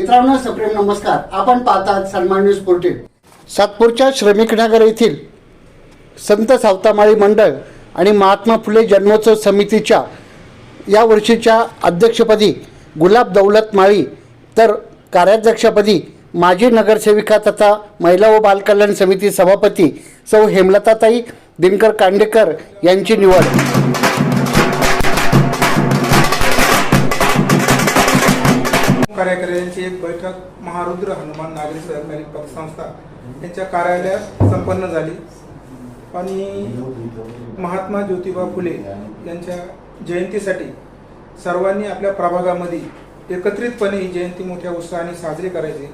मित्रांनो सप्रेम नमस्कार. आपण पाहतात सन्मान न्यूज पोर्टेल सातपूरच्या श्रमिकनगर येथील संत सावतामाळी मंडळ आणि महात्मा फुले जन्मोत्सव समितीच्या या वर्षीच्या अध्यक्षपदी गुलाब दौलत माळी तर कार्याध्यक्षपदी माजी नगरसेविका तथा महिला व बालकल्याण समिती सभापती सौ हेमलताताई दिनकर कांडेकर यांची निवड. कार्यकारिणीची एक बैठक महारुद्र हनुमान नागरी सहकारी पतसंस्था यांच्या कार्यालयात संपन्न झाली. आणि महात्मा ज्योतिबा फुले यांच्या जयंतीसाठी सर्वांनी आपल्या प्रभागामध्ये एकत्रितपणे ही जयंती मोठ्या उत्साहाने साजरी करायची.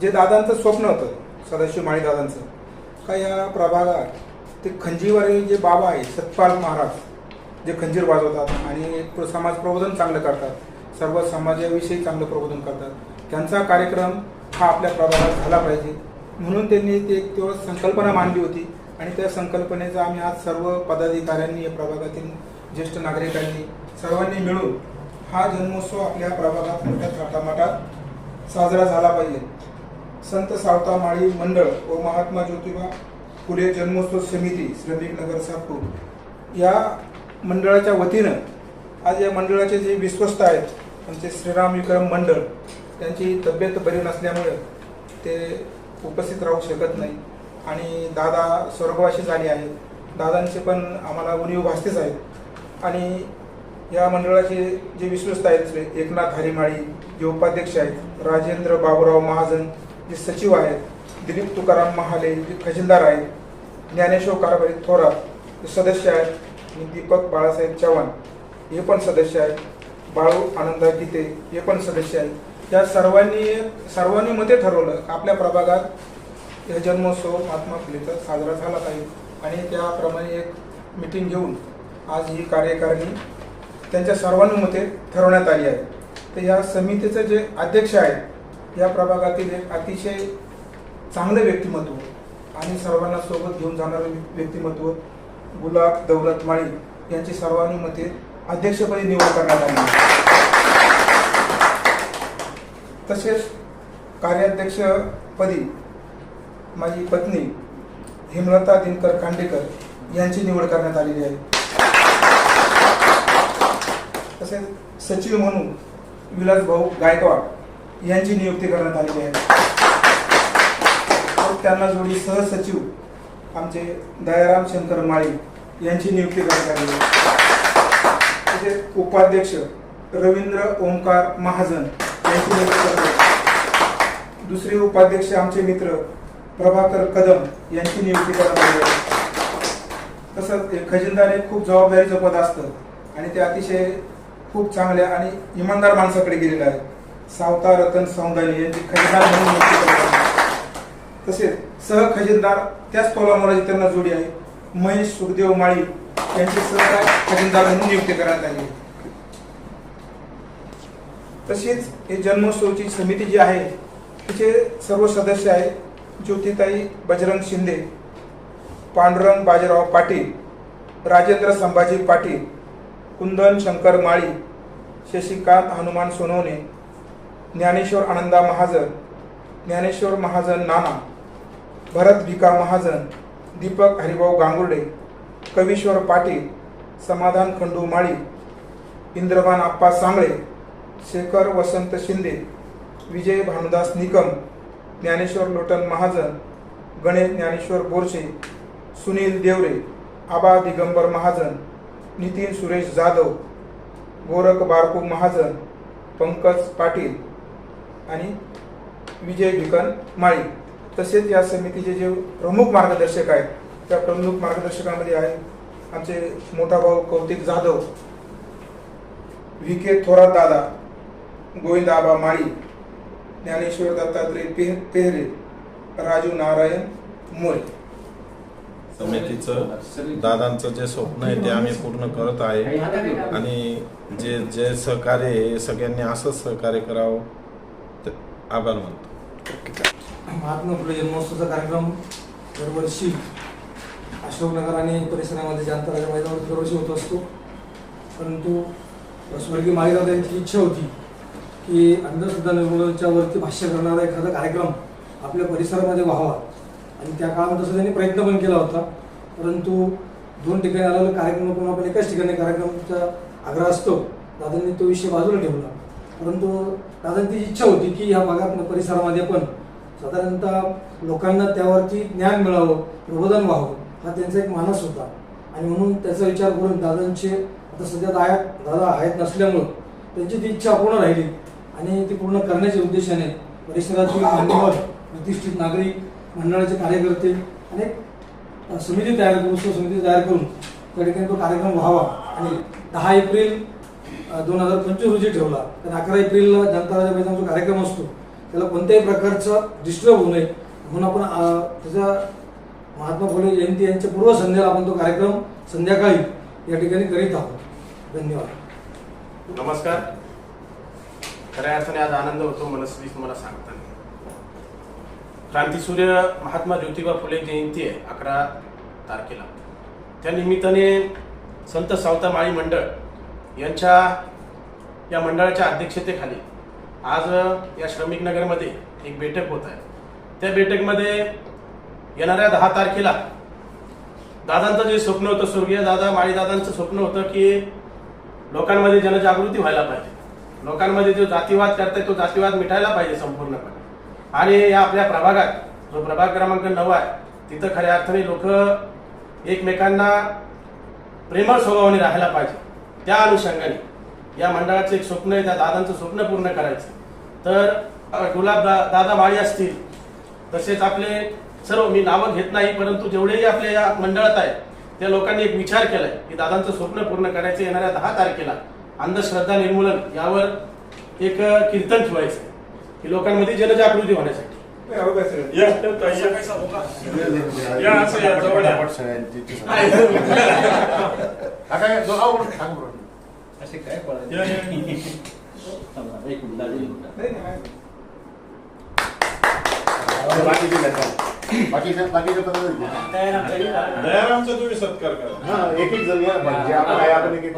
जे दादांचं स्वप्न होतं सदाशिव माळी दादांचं का या प्रभागात ते खंजीवाले जे बाबा आहेत सतपाल महाराज जे खंजीर वाजवतात आणि समाज प्रबोधन चांगलं करतात सर्व समाजाविषयी चांगलं प्रबोधन करतात. त्यांचा कार्यक्रम हा आपल्या प्रभागात झाला पाहिजे. म्हणून त्यांनी ते एक तेवढं संकल्पना मांडली होती आणि त्या संकल्पनेचा आम्ही आज सर्व पदाधिकाऱ्यांनी या प्रभागातील ज्येष्ठ नागरिकांनी सर्वांनी मिळून हा जन्मोत्सव आपल्या प्रभागात मोठ्या थाटामाटात साजरा झाला पाहिजे. संत सावता माळी मंडळ व महात्मा ज्योतिबा फुले जन्मोत्सव समिती श्रमिक नगर सातपूर या मंडळाच्या वतीनं आज या मंडळाचे जे विश्वस्त आहेत आमचे श्रीराम विक्रम मंडळ त्यांची तब्येत बरी नसल्यामुळे ते उपस्थित राहू शकत नाही. आणि दादा स्वर्गवासी झाले आहेत. दादांचे पण आम्हाला उणीव भासतेच आहेत आणि या मंडळाचे जे विश्वस्त आहेत एकनाथ हरिमाळी जे उपाध्यक्ष आहेत राजेंद्र बाबुराव महाजन जे सचिव आहेत दिलीप तुकाराम महाले जे खजिनदार आहेत ज्ञानेश्वर कारभारी थोरात सदस्य आहेत आणि दीपक बाळासाहेब चव्हाण हे पण सदस्य आहेत. बाळू आनंदा गीते हे पण सदस्य आहेत. या सर्वांनी सर्वांनी मते ठरवलं आपल्या प्रभागात हे जन्मोत्सव महात्मा फुलेचा साजरा झाला पाहिजे. आणि त्याप्रमाणे एक मिटिंग घेऊन आज ही कार्यकारिणी त्यांच्या सर्वानुमते ठरवण्यात आली आहे. तर या समितीचं जे अध्यक्ष आहेत या प्रभागातील एक अतिशय चांगलं व्यक्तिमत्व आणि सर्वांना सोबत घेऊन जाणारं व्यक्तिमत्व गुलाब दौलत माळी यांची सर्वानुमते अध्यक्षपदी निवड करण्यात आली. तसेच कार्याध्यक्षपदी माझी पत्नी हिमलता दिनकर खांडेकर यांची निवड करण्यात आलेली आहे. तसेच सचिव म्हणून विलास भाऊ गायकवाड यांची नियुक्ती करण्यात आलेली आहे. तर त्यांना जोडी सहसचिव आमचे दयाराम शंकर माळी यांची नियुक्ती करण्यात आलेली आहे. संस्थेचे उपाध्यक्ष रवींद्र ओंकार महाजन यांची नियुक्ती दुसरे उपाध्यक्ष आमचे मित्र प्रभाकर कदम यांची नियुक्ती करण्यात आली. आहे तसंच खजिनदार हे खूप जबाबदारीचं पद असतं आणि ते अतिशय खूप चांगल्या आणि इमानदार माणसाकडे गेलेलं आहे सावता रतन सौंदानी यांची खजिनदार म्हणून नियुक्ती करण्यात तसेच सह खजिनदार त्याच तोलामोलाची त्यांना जोडी आहे. महेश सुखदेव माळी यांची सहकार खजिनदार म्हणून नियुक्ती करण्यात आली तसेच हे जन्मोत्सवची समिती जी आहे तिचे सर्व सदस्य आहेत ज्योतिताई बजरंग शिंदे पांडुरंग बाजीराव पाटील राजेंद्र संभाजी पाटील कुंदन शंकर माळी शशिकांत हनुमान सोनवणे ज्ञानेश्वर आनंदा महाजन ज्ञानेश्वर महाजन नाना भरत भिका महाजन दीपक हरिभाऊ गांगुर्डे कवीश्वर पाटील समाधान खंडू माळी इंद्रवान आप्पा सांगळे शेखर वसंत शिंदे विजय भानुदास निकम ज्ञानेश्वर लोटन महाजन गणेश ज्ञानेश्वर बोरसे सुनील देवरे आबा दिगंबर महाजन नितीन सुरेश जाधव गोरख बारकू महाजन पंकज पाटील आणि विजय भिकन माळी. तसेच या समितीचे जे प्रमुख मार्गदर्शक आहेत त्या प्रमुख मार्गदर्शकामध्ये आहे आमचे मोठा भाऊ कौतिक जाधव व्ही के थोरात दादा गोविंद आबा माळी ज्ञानेश्वर दत्तात्रय पेह पेहरे राजू नारायण मोरे समितीचं दादांचं जे स्वप्न आहे ते आम्ही पूर्ण करत आहे. आणि जे जे सहकार्य आहे हे सगळ्यांनी असंच सहकार्य करावं. ते आभार मानतो. महात्मा फुले जन्मोत्सवाचा कार्यक्रम दरवर्षी अशोकनगर आणि परिसरामध्ये जे मैदानावर दरवर्षी होत असतो. परंतु स्वर्गीय माळीदादा यांची इच्छा होती की अंधश्रद्धा निर्मूलनच्या वरती भाष्य करणारा एखादा कार्यक्रम आपल्या परिसरामध्ये व्हावा. आणि त्या काळामध्ये तसं त्यांनी प्रयत्न पण केला होता. परंतु दोन ठिकाणी आलेला कार्यक्रम पण आपण एकाच ठिकाणी कार्यक्रमाचा आग्रह असतो. दादांनी तो विषय बाजूला ठेवला. परंतु दादांची इच्छा होती की या भागात परिसरामध्ये पण साधारणतः लोकांना त्यावरती ज्ञान मिळावं प्रबोधन व्हावं. हा त्यांचा एक मानस होता. आणि म्हणून त्याचा विचार करून दादांचे आता सध्या दाया दादा आहेत नसल्यामुळं त्यांची ती इच्छा पूर्ण राहिली. आणि ती पूर्ण करण्याच्या उद्देशाने परिसरातील मान्यवर प्रतिष्ठित नागरिक मंडळाचे कार्यकर्ते आणि समिती तयार करून उत्सव समिती तयार करून त्या ठिकाणी तो कार्यक्रम व्हावा. आणि दहा एप्रिल दोन हजार पंचवीस रोजी ठेवला. कारण अकरा एप्रिलला जनता राजा मैदान जो कार्यक्रम असतो. त्याला कोणत्याही प्रकारचा डिस्टर्ब होऊ नये. म्हणून आपण त्याचा महात्मा फुले जयंती यांच्या पूर्वसंध्येला आपण तो कार्यक्रम संध्याकाळी या ठिकाणी करीत आहोत. धन्यवाद. नमस्कार. खऱ्या अर्थाने आज आनंद होतो मनस्वी मला सांगताना. क्रांतीसूर्य महात्मा ज्योतिबा फुले जयंती आहे अकरा तारखेला. त्या निमित्ताने संत सावता माळी मंडळ यांच्या या मंडळाच्या अध्यक्षतेखाली आज या श्रमिक नगरमध्ये एक बैठक होत आहे. त्या बैठकमध्ये येणाऱ्या दहा तारखेला. दादांचं जे स्वप्न होतं स्वर्गीय दादा माळीदादांचं स्वप्न होतं की लोकांमध्ये जनजागृती व्हायला पाहिजे. लोकांमध्ये जो जातीवाद करताय तो जातीवाद मिटायला पाहिजे संपूर्णपणे. आणि या आपल्या प्रभागात जो प्रभाग क्रमांक नऊ आहे तिथं खऱ्या अर्थाने लोक एकमेकांना प्रेमळ स्वभावाने राहायला पाहिजे. त्या अनुषंगाने या मंडळाचं एक स्वप्न आहे त्या दादांचं स्वप्न पूर्ण करायचं. तर गुलाब दा, दादा माळी असतील तसेच आपले सर्व मी नावं घेत नाही परंतु जेवढेही आपल्या या मंडळात आहेत त्या लोकांनी एक विचार केलाय की दादांचं स्वप्न पूर्ण करायचं येणाऱ्या दहा तारखेला. अंधश्रद्धा निर्मूलन यावर एक कीर्तन ठेवायचं की लोकांमध्ये जनजागृती होण्यासाठी. या, असं या, जवळ या. या, या. बाकीच्या बाकीच्या पद्धती दयारामचा तुम्ही सत्कार करा एक एक जण आपण आहे आपण एक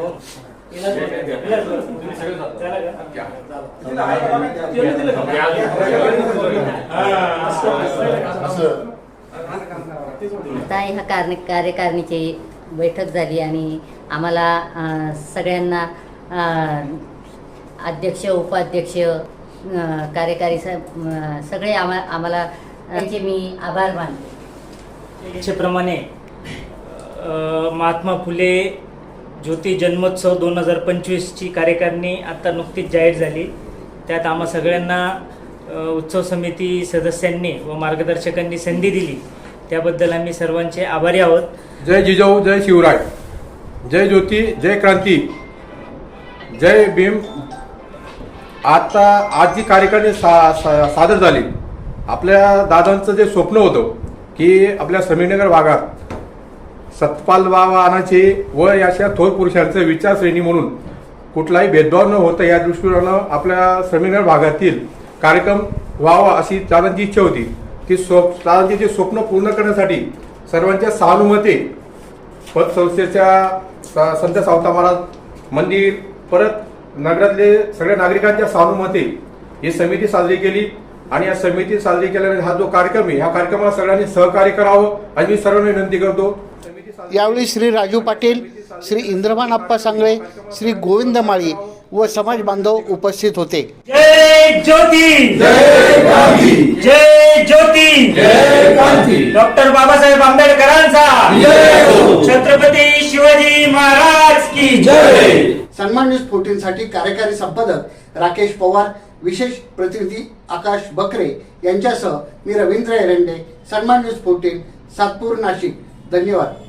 आता ह्या कार्य कार्यकारिणीची बैठक झाली आणि आम्हाला सगळ्यांना अध्यक्ष उपाध्यक्ष कार्यकारी स अ, सगळे आम्हा आम्हाला त्यांचे मी आभार मानते. इच्छेप्रमाणे अ, महात्मा फुले ज्योती जन्मोत्सव दोन हजार पंचवीसची कार्यकारिणी आता नुकतीच जाहीर झाली. त्यात आम्हा सगळ्यांना उत्सव समिती सदस्यांनी व मार्गदर्शकांनी संधी दिली. त्याबद्दल आम्ही सर्वांचे आभारी आहोत. जय जिजाऊ जय शिवराय. जय ज्योती जय क्रांती. जय भीम आता आज जी कार्यकारिणी सा, सा, सादर झाली आपल्या दादांचं जे स्वप्न होतं की आपल्या समीरनगर भागात सतपाल बाबा व अशा थोर पुरुषांचं विचारश्रेणी म्हणून कुठलाही भेदभाव न होता या दृष्टीनं आपल्या समीरनगर भागातील कार्यक्रम व्हावा अशी दादांची इच्छा होती. ती स्वप् दादांचे जे स्वप्न पूर्ण करण्यासाठी सर्वांच्या सहानुमते पतसंस्थेच्या स- संत सावता महाराज मंदिर परत नगरातले सगळ्या नागरिकांच्या सहानुमते ही समिती साजरी केली आणि या समिती साजरी केल्याने हा जो कार्यक्रम आहे ह्या कार्यक्रमाला सगळ्यांनी सहकार्य करावं आणि मी सर्वांना विनंती करतो. यावेळी श्री राजू पाटील श्री इंद्रमान आप्पा सांगळे श्री गोविंद माळी व समाज बांधव उपस्थित होते. जय ज्योती! जय ज्योती! डॉक्टर बाबासाहेब आंबेडकरांचा! छत्रपती शिवाजी महाराज की जय! सन्मान न्यूज फोर्टीन साठी कार्यकारी संपादक राकेश पवार विशेष प्रतिनिधी आकाश बकरे यांच्यासह मी रवींद्र एरंडे सन्मान न्यूज फोर्टीन सातपूर नाशिक. धन्यवाद.